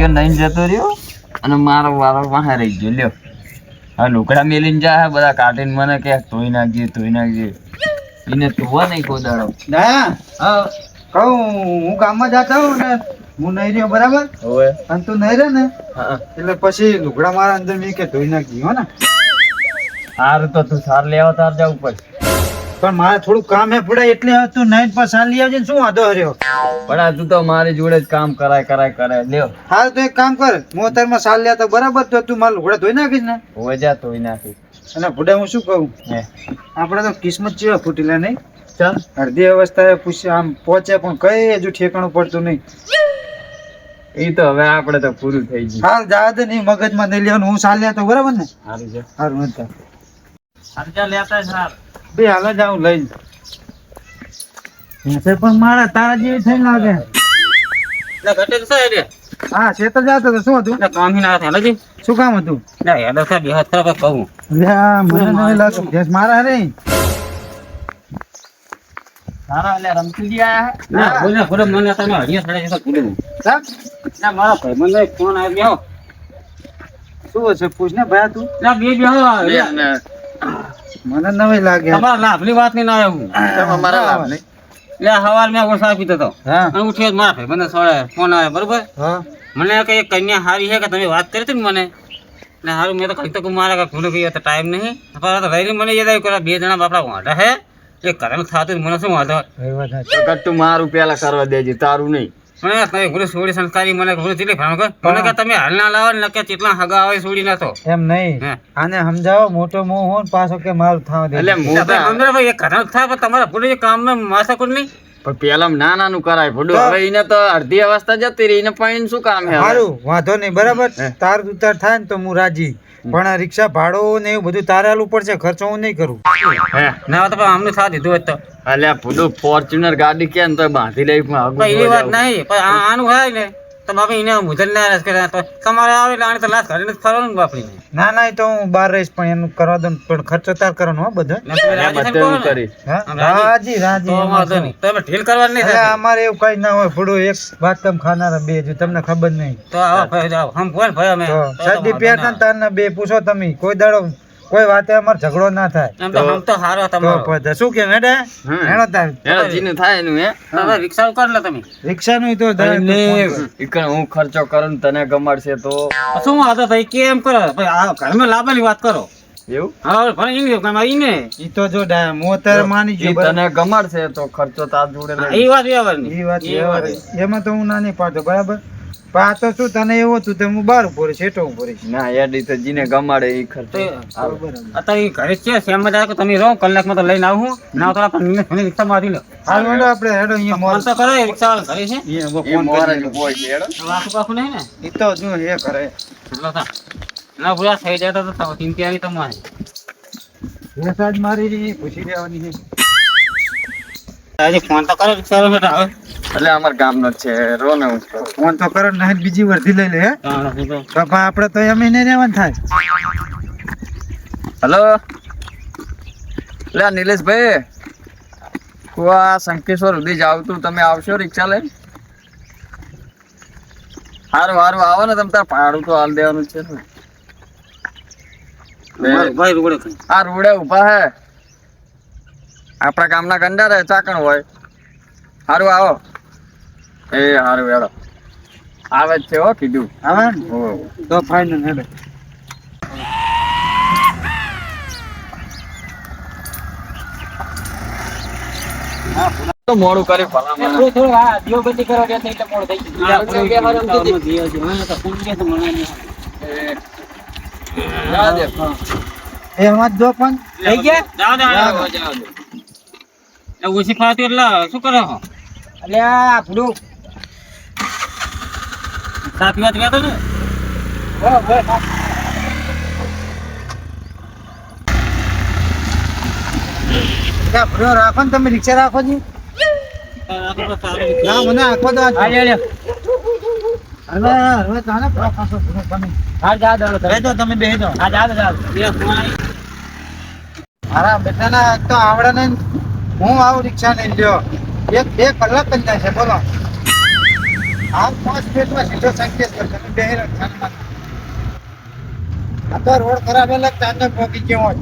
કટિયો નહીં જતો રહ્યો અને મારો વારો વાહે રહી ગયો. લ્યો. હવે લુકડા મેલીને જાય બધા કાઢીને મને કે ધોઈ નાખજે ધોઈ નાખજે. એને ધોવા નહીં કોઈ દાડો ના હા કહું હું ગામમાં જાતા હું ને હું નહીં રહ્યો બરાબર? હવે? અને તું નહીં રહે ને હા. એટલે પછી લુગડા મારા અંદર મેં કે ધોઈ નાખી હો ને. સારું તો તું સાર લેવા તાર જવું પડશે પણ મારે થોડું કામ હે પડે એટલે તું નહીં પસાર લઈ આવજે શું વાંધો હર્યો? પણ આ તું તો મારી જોડે જ કામ કરાય કરાય કરાય. લ્યો. હાલ તો એક કામ કર. હું અત્યારમાં સાલ લે તો બરાબર તો તું મારા ઘોડા ધોઈ નાખીશ ને? હવે જા ધોઈ નાખીશ. અને ભૂડે હું શું કહું? આપણે તો કિસ્મત ચેવા ફૂટેલા નહીં. ચાલ. અડધી અવસ્થાએ પૂછ્યા આમ પહોંચે પણ કઈ હજુ ઠેકાણું પડતું નહીં. એ તો હવે આપણે તો પૂરું થઈ ગયું. હાલ જા દે નહીં મગજમાં નહીં લેવાનું. હું સાલ લેતો બરાબર ને? સારું છે સારું હતા ખર્ચા લેતા સાર બે હાલ જ આવું લઈને એસે પણ મારા તારા જેવી થઈ લાગે. એટલે છે રે. હા શેતર જાતો તો શું હતું? એટલે ના થાય નથી શું કામ હતું? ના યાદ છે બે હાથ પર કહું. મને નહીં લાગતું. ગેસ મારા રે સારા એટલે રમતુજી આયા ના. બોલે બોલે મને તમે હરિયા સડે છે તો કીધું ના મારા ભાઈ મને ફોન આવી ગયો શું હશે પૂછ ને ભાઈ તું? ના બે બે મને નવી લાગે. તમારા લાભની વાત નહીં ના આવ્યું તમે મારા લાભ નહીં એટલે હવાર મેં ગોસા પીતો હતો હા. અને ઉઠ્યો મારા ભાઈ મને સોળે ફોન આવે બરોબર? હા. મને કે એક કન્યા હારી છે કે તમે વાત કરી હતી ને મને? ને હારું મેં તો કહી તો કે મારા કાંઈ ભૂલી ગયો તો ટાઈમ નહીં. પણ તો રહીને મને યાદ આવ્યું કે બે જણા બાપડા વાંઢા હે એ કરેલ થતું મને શું વાંધો. તો તું મારું પેલા કરવા દેજે તારું નહીં. મને તમે ભૂલે સોળી સંસ્કારી મને ભૂલે કેટલી ભાણ મને કે તમે હાલ ના લાવો ને કે કેટલા હગા આવે સોડી ના તો. એમ નહીં. આને સમજાવો મોટો મોહ હોય પાછો કે મારું થાવ દે. એટલે હું તો ભાઈ એક ઘણા થાય પણ તમારા કામ ને માસા કોઈ નહીં. પણ પેલા ના નાનું કરાય ભડું. તો- હવે એને તો અડધી અવસ્થા જતી રહી એને પાણી શું કામ હે સારું વાંધો નહીં બરાબર? હે. તાર ઉતાર થાય ને તો હું રાજી. પણ આ રિક્ષા ભાડો ને એવું બધું તારે આલવું પડશે ખર્ચો હું નહીં કરું. ના તો અમને સાથ દીધું હોત તો. અલ્યા ફોર્ચ્યુનર ગાડી કે ને તો બાંધી લઈ પણ એવી વાત નહીં પણ આનું હોય ને. તો બાપા એને મુજલ ના રસ કરે તો તમારે આવે એટલે આને તો લાશ કાઢીને નથી ફરવાનું બાપડી. ના ના એ તો હું બહાર રહીશ પણ એનું કરવા દઉં પણ ખર્ચો તાર કરવાનો હો બધો. તમે રાજી રાજી? તમે ઢીલ કરવાની નહીં અમારે એવું કઈ ના હોય ફૂડો એક વાત કમ ખાનારા બે જો તમને ખબર નહીં. તો આવો ભાઈ જાઓ. હમ કોણ ભાઈ અમે સદી તો તો સર્દી વાંધો પહેરતા ના. ને. તારના બે પૂછો તમે કોઈ દાડો કોઈ વાતે અમારે ઝઘડો ના થાય. એમ તો હમ તો હારો તો પછી શું કે મેડે એનો થાય એનો જીનું થાય એનું હે? તમે રિક્ષા કરી લે તમે. રિક્ષાનું તો ને ઈકણ હું ખર્ચો કરું ને તને ગમાડશે તો. શું વાંધો થઈ કેમ કરો? ભાઈ આ ઘરમાં લાભની વાત કરો. એવું? હા ભલે ઈ કામ ને. ઈ તો જો ડા- હું અત્યારે માની ઈ તને ગમાડશે તો ખર્ચો તાર જોડે ઈ વાત વ્યવહારની. ઈ વાત વ્યવહાર એમાં તો હું ના નહીં પાડતો બરાબર? આ તો શું તને એવું હતું તમે હું બહાર ઊભો રહીશ હેઠો ઊભો રહીશ. ના એડી તો જીને ગમાડે ઈ ખર્ચો. તો અત્યારે ઈ ઘરે છે સેમમાં કે તમે રહો કલાકમાં તો લઈને આવું ના તો આપણે મને રિક્ષા મારી લો. હાલ મને આપણે હેડો અહીંયા મોર ફોન તો કરે રિક્ષા વાળા ઘરે છે. ફોન મોરે કરી જ બોય છે, હેડો. આખું પાખું નહીં ને? ઈ તો જો એ કરે ના પૂરા થઈ જાય તો તો ચિંતા આવી તમારે એ મારી પૂછી લેવાની છે. આજે ફોન તો કરો રિક્ષા વાળા હવે એટલે અમાર ગામનો છે રો ને હું. ફોન તો કરો ને બીજી વર્ધી લઈ લે હે? તો તો આપણે તો એમ નહીં રહેવાનું થાય. હલો? એટલે નિલેશભાઈ. હું આ શંકેશ્વર સુધી જાઉં તું તમે આવશો રિક્ષા લઈને હારું હારું આવો ને તમે તાર ભાડું તો હાલ દેવાનું છે ને. ભાઈ- ભાઈ રોડે કઈ. આ રોડે ઊભા હે. આપણા ગામના ગંડા રહે ચાકણ હોય? હારું આવો. એ હારું હેડો. આવે જ છે હો કીધું. આવે ને? તો ફાઇનલ હેડો. તો મોડું કરે ભલામણ. થોડું થોડું હા દીવબત્તી કરવા ગયા એટલે મોડું થઈ ગયું. આપણે વ્યવહાર એમ કીધી. દીવો છે. મને તો ફોન કર્યો તો મને નહીં. જા દે. એ એમાં જો પણ. થઈ ગયા. એ ઓછી ફાવતી એટલે શું કરે છો અલ્યા ભૂડું. ચા પીવા ગયા તો ને? રાખો ને તમે રિક્ષા રાખો જી. ના મને આખો આજ- હવે હવે તાને ભૂડો તમે બેસો તમે બેસો મારા બેટાના તો આવડે ને હું આવું રિક્ષા નહીં લ્યો. એક બે કલાક જ જાય છે બોલો. આમ પાંચ મિનિટમાં સીધો સંકેત કર બે આ તો રોડ ખરાબ એટલે ચાંદો પહોંચી ગયો હોય.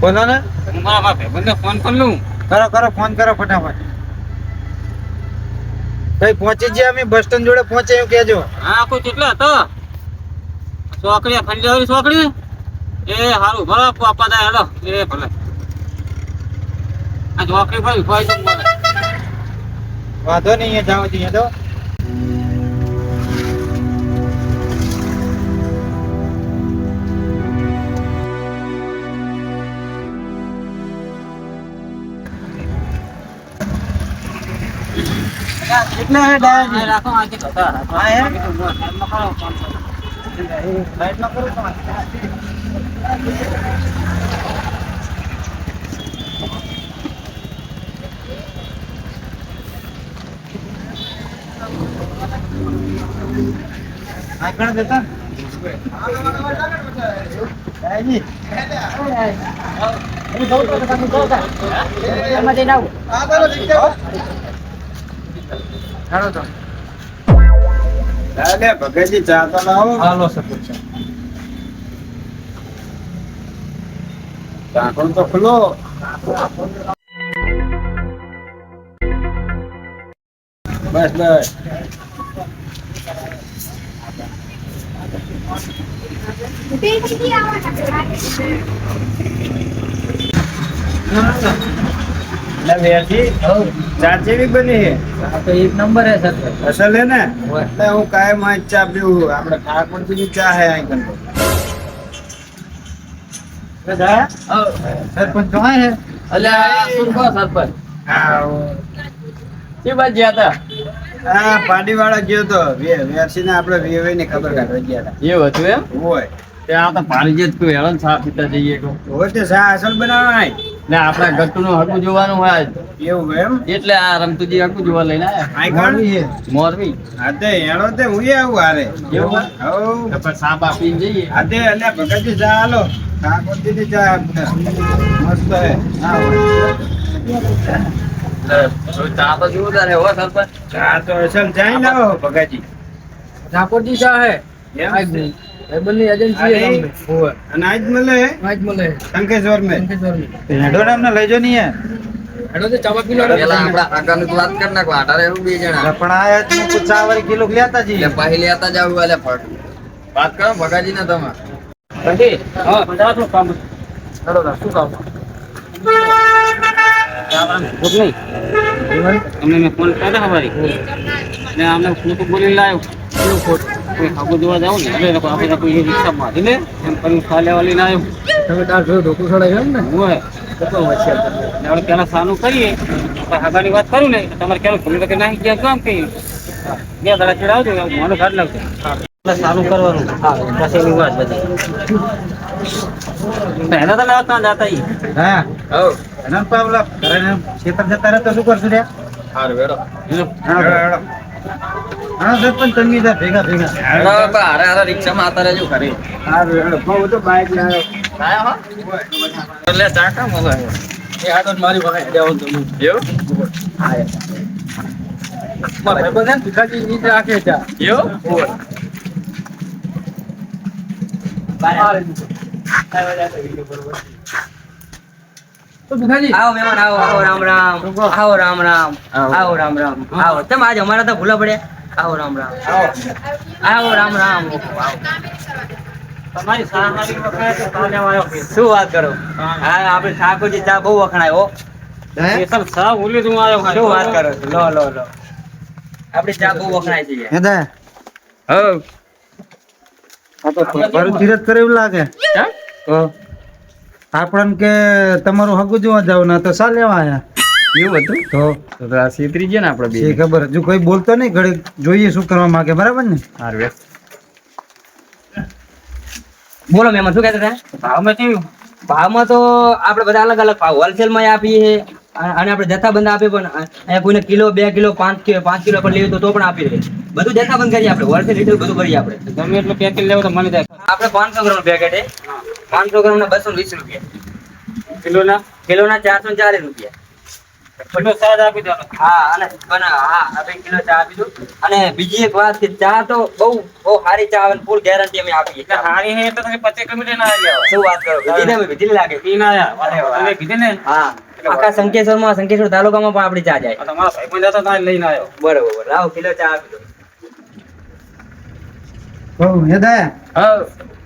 બોલો ને હું મારા મારા ભાઈબંધને ફોન કરી લઉં. કરો કરો ફોન કરો ફટાફટ કઈ પહોંચી ગયા અમે બસ સ્ટેન્ડ જોડે પહોંચે એવું કહેજો હા, કોઈ કેટલા હતો? ચોકડી, આ ખંડેવાળી ચોકડી? એ સારું ભલે પાપા થાય, હેલો. એ ભલે. આ ચોકડી ભાઈ ભાઈ. વાંધો નહીં અહીંયા જાઓ અહીંયા તો એટલે રાખો, આ કે હા, એમ? કરો, આગળ જતા. હું જઉં તો તમે તા. એમાં જઈને આવું. ચાલો તો. ભગતજી ચા તો લાવો. હાલો છે ઢાંકણ તો ખુલ્લો. બસ બસ. વેરજી ચા જેવી બની એક નંબર હે સરપંચ અસલ હે ને. એટલે હું કાયમ આ ચા પીવું. આપણે ઠાકોરની ચા હે સરપંચ તો અલ્યા સરપંચ. હા શી ગયા હતા હા પાડી વાળા ગયો તો. વેરસી ને આપણે વેવે ની ખબર કાઢવા ગયા હતા એવું હતું એમ? હોય. ત્યાં તો પાણી જે તું હેળન સાફ પીતા જઈએ તો હોય તે ચા અસલ બનાવાય ને આપણા ગટ્ટુ નું હકું જોવાનું હોય એવું એમ? એટલે આ રમતુજી હકું જોવા લઈને આવ્યા મોરબી હે. તે હેડો તે હું આવું હારે. એવું? હવ. તો પછી સાપ આપીને જઈએ. હા તે અલ્યા ભગતજી ચા હાલો. ઠાકોરજી ની ચા મસ્ત હે. ચા તો જોરદાર હે હો સરપંચ ચા તો અસલ ચાઈ લાવો ભગતજી. ઠાકોરજી ચા હે. એમ? ભાઈબંધની એજન્સી છે તમને. હોવે. અને આજ મળે હે? આજ મળે શંકેશ્વર મેં હેડો ને અમને લઈ જો નહીં હે. હેડો તો ચાવા કિલો પેલા આપડા આગળનું વાત કર નાખો આટારે હું બે જણા પણ આ તું નું કુછ કિલો લેતા જી એટલે પહેલી લેતા જાવ એટલે ફટ વાત કરો ભગાજી ને તમે બંટી, હા, બધા શું કામ? હેડો તો, શું કામ. તમને મેં ફોન કર્યો હવારી. ને આમને ખોટું બોલીને લાવ્યો. કેવું ખોટું? કોઈ હાગું જોવા જાવ ને એટલે લોકો આપણે કોઈ રિક્ષા હાલી લે એમ કરીને ખા લેવા લઈને આવ્યો તમે તાર જોયું ઢોકું છોડાય એમ ને? હોય કેટલો હોશિયાર તમે. ને આપણે પહેલા સાનું કરીએ આપણે હાગાની વાત કરું ને તમારે ક્યારે ભૂલી કે નાખી ગયા કામ કહીએ. બે દાડા ચડાવજો મને કાઢ લાગશે એટલે સારું કરવાનું. પછી એની વાત બધી. પહેલા તમે આવતા જતા ઈ. હા. હવ. એના તો કરે ને ખેતર જતા રહે તો શું કરશું રે હારું વેડો હા હેડો. હા પણ તમે ભેગા ભેગા. હારે હારે રિક્ષામાં આવતા રહેજો ઘરે. હારું, હેડો. તો બાઈક લાવ્યો. આયા હો? એટલે ચા કામ એ આ તો મારી પાસે હેડે આવો તમે એવું? મારા ભાઈબંધ છે ભીખાજી નીચે રાખે ચા એવું? તો ભીખાજી. આવો મહેમાન આવો આવો રામ રામ. આવો રામ રામ. આવો રામ રામ. આવો. તમે આજે અમારા તો ભૂલા પડ્યા. આવો રામ રામ. આવો રામ રામ. તમારી વખતે. શું વાત કરો? હા. આપણે ઠાકોરજી ચા બહુ વખણાય હો. સ્પેશિયલ ચા ઉલી તું આવ્યો શું વાત કરો છો? લો લો લો. આપણી ચા બહુ વખણાય છે આ તો મારું ધીરજ કરે એવું લાગે. તો આપણને કે તમારું હગું જોવા જાવ ના તો સા લેવા આયા? એવું હતું તો તો તો આ છેતરી ગયા ને આપણે બે છે ખબર જો કોઈ બોલતો નહીં ઘડી જોઈએ શું કરવા માંગે બરાબર ને? હારું વેડ. બોલો મહેમાન શું કહેતા હતા? ભાવમાં કેવું? ભાવમાં તો આપણે બધા અલગ અલગ ભાવ. હોલસેલમાં આપીએ છીએ અને અને આપણે જથ્થાબંધ આપીએ પણ અહીંયા કોઈને કિલો બે કિલો પાંચ કિલો પાંચ કિલો પણ લેવી તો તો પણ આપી દે. બધું જથ્થાબંધ કરીએ આપણે હોલસેલ રિટેલ બધું કરીએ આપણે તમે એટલું પેકેટ લેવો તો મને જાય આપણે પાંચસો ગ્રામ પેકેટ છે. પાંચસો ગ્રામ ના બસો વીસ રૂપિયા. કિલોના? કિલોના ચારસો ને ચાલીસ રૂપિયા. કિલો સાજ આપી દો હા અને બના હા આપણે કિલો ચા આપી દઉં. અને બીજી એક વાત કે ચા તો બહુ બહુ સારી ચા આવે ફૂલ ગેરંટી અમે આપીએ એટલે હારી હે તો તમે પચીસ કિલોમીટર ના આવી શું વાત કરો? વિધિ ને વિધિ લાગે. ઈ ના આયા તમે કીધું ને? હા. આખા સંકેશ્વરમાં સંકેશ્વર તાલુકામાં પણ આપડી ચા જાય. તમારા ભાઈ પણ જતો ના લઈને આવ્યો. બરોબર લાવો કિલો ચા આપી દો. હા.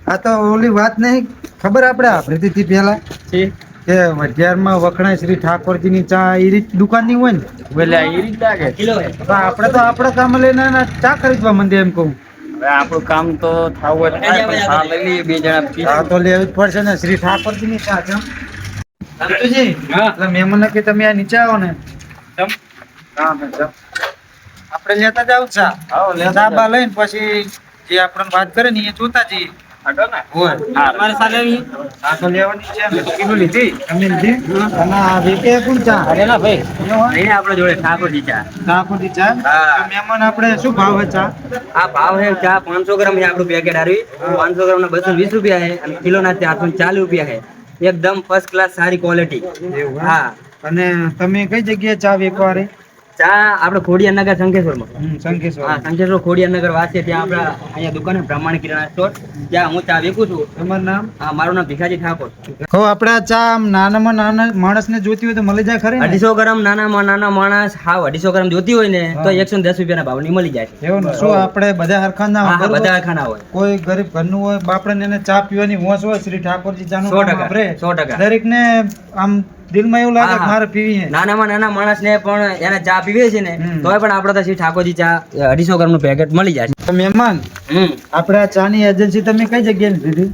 આ તો ઓલી વાત નહીં. ખબર આપણે આપણી થી પેલા કે વઢિયારમાં વખણાય શ્રી ઠાકોરજીની ચા એ રીત દુકાનની હોય ને? એટલે એ રીત લાગે. કિલો તો આપણે તો આપણા કામ લઈને ચા ખરીદવા મંદિર એમ કહું. હવે આપણું કામ તો થાવું જ થાય પણ હા લઈ લઈએ બે જણા ચા તો લેવી જ પડશે ને શ્રી ઠાકોરજીની ચા છે સંતુજી હા. એટલે મહેમાન કે તમે આ નીચે આવો ને. હા મેં. આપણે લેતા જાવ ચા. આવો લેતા બા લઈને પછી જે આપણને વાત કરે ને એ જોતા જઈએ. પાંચસો ગ્રામ આપણું પેકેટ આવી પાંચસો ગ્રામ ના બસો વીસ રૂપિયા છે અને કિલો ના ચારસો ચાલીસ રૂપિયા છે. એકદમ ફર્સ્ટ ક્લાસ સારી ક્વોલિટી હા. અને તમે કઈ જગ્યાએ ચા વેચવા રે ચા આપણે ખોડિયાનગર શંકેશ્વરમાં હમ, શંકેશ્વર હા શંકેશ્વર ખોડિયાનગર વાસે ત્યાં આપણા અહીંયા દુકાન બ્રાહ્મણ કિરાણા સ્ટોર. ત્યાં હું ચા વેકું છું. તમારું નામ? હા મારું નામ ભીખાજી ઠાકોર. કહો આપણે ચા નાનામાં નાના માણસને જોતી હોય તો મળી જાય ખરી ને? અઢીસો ગ્રામ નાનામાં નાના માણસ હાવ અઢીસો ગ્રામ જોતી હોય ને તો એકસો ને દસ રૂપિયાના ભાવની મળી જાય એવું શું આપણે બધા હરખા ના હોય? બધા ખાના હોય. કોઈ ગરીબ ઘરનું હોય બાપડને એને ચા પીવાની હોશ હોય શ્રી ઠાકોરજી ચાનું સો ટકા. સો ટકા. દરેકને આમ દિલમાં એવું લાગે. મારે પીવી છે. નાનામાં નાના માણસને પણ એને ચા પીવે છે ને. તોય પણ આપણે તો શ્રી ઠાકોરજી ચા અઢીસો ગ્રામનું પેકેટ મળી જાય મહેમાન આપડે આપણે આ ચાની એજન્સી તમે કઈ જગ્યાએ લીધી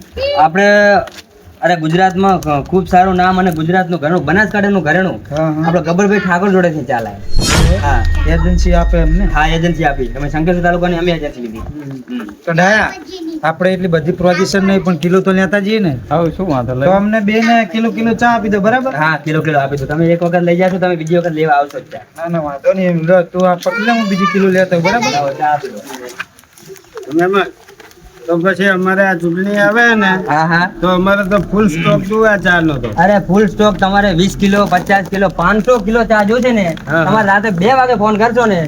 આપણે અરે ગુજરાતમાં ખૂબ સારું નામ અને ગુજરાતનું ઘરેણું બનાસકાંઠાનું ઘરેણું. આપણે ગબરભાઈ ઠાકોર જોડેથી ચાલે. હા. એજન્સી આપે એમને? હા એજન્સી આપી. તમે શંકર તાલુકાની અમે એજન્સી લીધી. તો ડાયા આપણે એટલી બધી પ્રોજેક્શન નહીં પણ કિલો તો લેતા જઈએ ને. હવે શું વાંધો તો અમને બે ને કિલો કિલો ચા આપી દો બરાબર? હા કિલો કિલો આપી દો. તમે એક વખત લઈ જાશો તમે બીજી વખત લેવા આવશો જ ચા. ના ના વાંધો નહીં. તું આ પકડી લે હું બીજી કિલો લેતો બરાબર? ચા આપી દો. તો પછી અમારે આ ચૂંટણી આવે ને હા હા. તો અમારે તો ફૂલ સ્ટોક જોવા ચાનો તો અરે ફૂલ સ્ટોક તમારે વીસ કિલો પચાસ કિલો પાંચસો કિલો ચા જોશે ને તમારે રાતે બે વાગે ફોન કરશો ને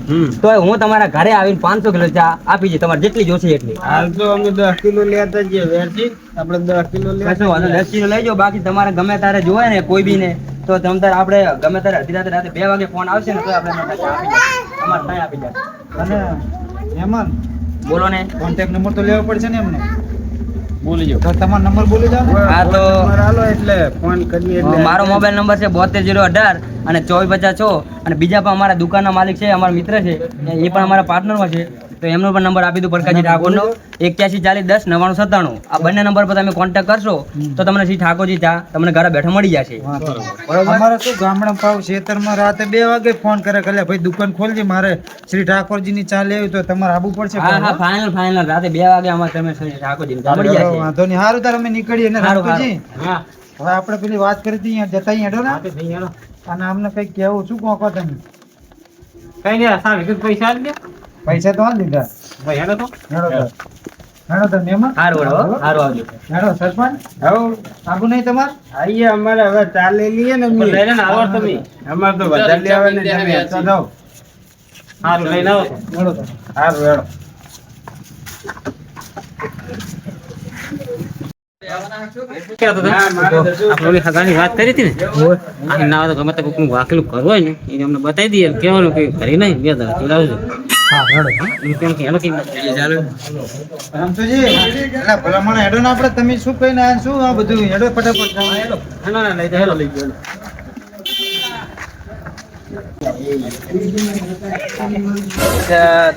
તો હું તમારા ઘરે આવીને પાંચસો કિલો ચા આપી દઈશ. તમારે જેટલી જોશે એટલી. હાલ તો અમે દસ કિલો લેતા જઈએ વેરથી આપણે દસ કિલો વાંધો દસ કિલો લઈ જાઓ. બાકી તમારે ગમે તારે જોવે ને કોઈ બી ને તો તમ તારે આપણે ગમે તારે અડધી રાતે રાતે બે વાગે ફોન આવશે ને તો આપણે ચા તમારે ત્યાં આપી જાય અને મહેમાન બોલો ને. કોન્ટેક્ટ નંબર તો લેવો પડશે ને એમને? બોલી જાઓ. તમારો નંબર બોલી જાઓ હા તો હાલો એટલે ફોન કરીએ એટલે મારો મોબાઈલ નંબર છે બોતેર જીરો અઢાર અને ચોવીસ પચાસ છ. અને બીજા પણ અમારા દુકાનના માલિક છે અમારા મિત્ર છે. એ પણ અમારા પાર્ટનરમાં છે. તો એમનો પણ નંબર આપી દઉં પ્રકાશજી ઠાકોરનો. એક્યાસી ચાલીસ દસ નવ્વાણું સત્તાણું. આ બંને નંબર પર તમે કોન્ટેક્ટ કરશો તો તમને શ્રી ઠાકોરજી ત્યાં તમને ઘરે બેઠા મળી જશે. અમારે શું ગામડા ભાવ ખેતરમાં રાતે બે વાગે ફોન કરે કે ભાઈ દુકાન ખોલજે મારે શ્રી ઠાકોરજીની ચા લેવી તો તમારે આવવું પડશે હા હા ફાઇનલ ફાઇનલ રાતે બે વાગે અમારે તમે શ્રી ઠાકોરજી મળી જશે. વાંધો નહીં. સારું તાર અમે નીકળીએ ને ઠાકોરજી હા. હવે આપણે પેલી વાત કરી હતી અહીંયા જતા અહીંયા હેડો ને. અને અમને કંઈક કેવું શું કહો તમે? કઈ નહીં સારું પૈસા આપી દે પૈસા તો આ લીધા હેડો તો. હેડો હેડો તાર મહેમાન સારું હો, સારું આવજો. હેડો સરપંચ. આવું નહીં તમારે? આઈએ અમારે હવે ચાલે લઈએ ને અમે. લઈને આવો તમે. અમારે તો વધારે લેવા ને તમે હેડતા જાઓ. સારું લઈને આવો. હેડો તાર. હારું હેડો. આપણે ઓલી હગાની વાત કરી હતી ને? ના ગમે તે વાકેલું કરવું હોય ને એને અમને બતાવી દઈએ ને કહેવાનું કે ઘરે નહીં બે દાડા ચડાવજો. હેડો ને આપણે. તમે શું કહીને આ શું આ બધું હેડો ફટાફટ હેડો ના ના લઈ જાઓ. લઈ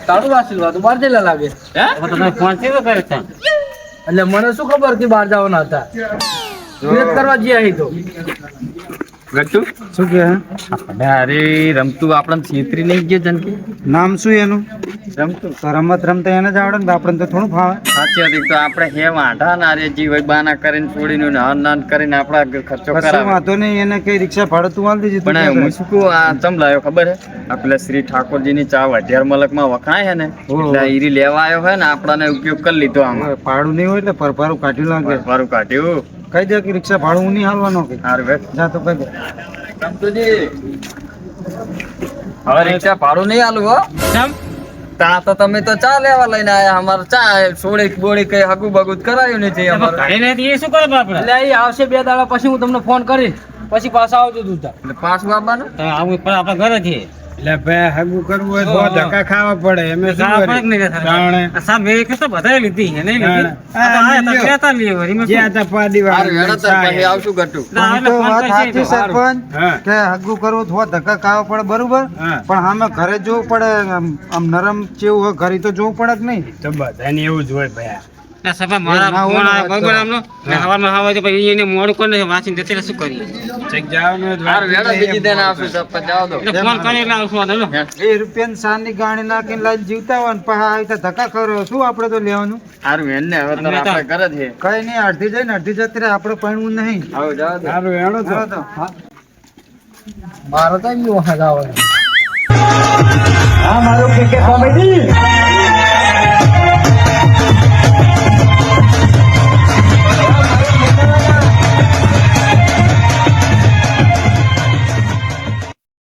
તારું આશીર્વાદ બહાર લાગે? છે? એટલે મને શું ખબર કે બહાર જવાના હતા? વિરોધ કરવા જઈએ અહીં તો? ગટ્ટુ? શું કે? અરે રમતું આપણને છેતરી નહીં ગયો જનકી નામ શું એનું? રમતું. તો રમત રમતા એને જ આવડે ને આપણને તો થોડું ફાવે. સાચી હતી તો આપણે હે વાંઢા ના રે જીવ બાના કરીને છોડીને ને હન નાન કરીને આપણા ખર્ચો કરાવે. વાંધો નહીં એને કઈ રિક્ષા ભાડું તું આલ દેજે પણ હું શું કહું આ ચમ લાવ્યો ખબર હે? આ પેલા શ્રી ઠાકોરજી ની ચા વઢિયાર મલકમાં વખણાય હે ને એટલે ઈરી લેવા આવ્યો હોય ને આપણાને ઉપયોગ કરી લીધો આમાં? ભાડું નહીં હોય એટલે પરભારું કાઢ્યું લાગે. પરભારું કાઢ્યું. કહી દે કે રિક્ષા ભાડું હું નહીં હાલવાનો કે? હારું બેસ જા તો કહી દે. સંતુજી હવે રિક્ષા ભાડું નહીં આલું હો. ચમ તા તો તમે તો ચા લેવા લઈને આયા અમારે ચા સોળી બોળી કઈ હગુ બગુ જ કરાયું નથી અમારે. ઘરે નથી એ શું કરે બાપડા એટલે એ આવશે બે દાડા પછી હું તમને ફોન કરીશ. પછી પાછા આવજો તું એટલે પાછું આવવાનું? આવું પણ આપણા ઘરે છીએ એટલે ભાઈ હગું કરવું હોય તો ધક્કા ખાવા પડે. એમે શું કરે? કેટલા બધાએ લીધી. હે નહીં લીધી. આ તો તો હેડો પછી આવશું ગટુ. તો વાત સાચી સરપંચ કે હગું કરવું તો ધક્કા ખાવા પડે બરોબર? પણ હામે ઘરે જોવું પડે આમ નરમ જેવું હોય ઘરે તો જોવું પડે કે નહીં. ના, સાહેબ, મારા ફોન આવે બરોબર આમનો. ને સવારમાં સવારે તો પછી એને મોડું કોને વાંચીને જતી શું કરીએ? હારું વેડો બીજી દેન આવશું સરપંચ જાવ દો ફોન કરીને એટલે આવશું નહીં. એ રૂપિયા સાની ગાણી નાખીને લાઈન જીવતા હોય ને પછી આવી તો ધક્કા કરો. શું આપણે તો લેવાનું? હારું હેડ ને હવે તો આપણે કરે છે કઈ નહીં અડધી જાય ને અડધી જતી રહે આપણે પૈણવું નહીં. આવો જાવ દો હાલો તો. મારો તો એમ વખત આવે. હા મારું કે કોમેડી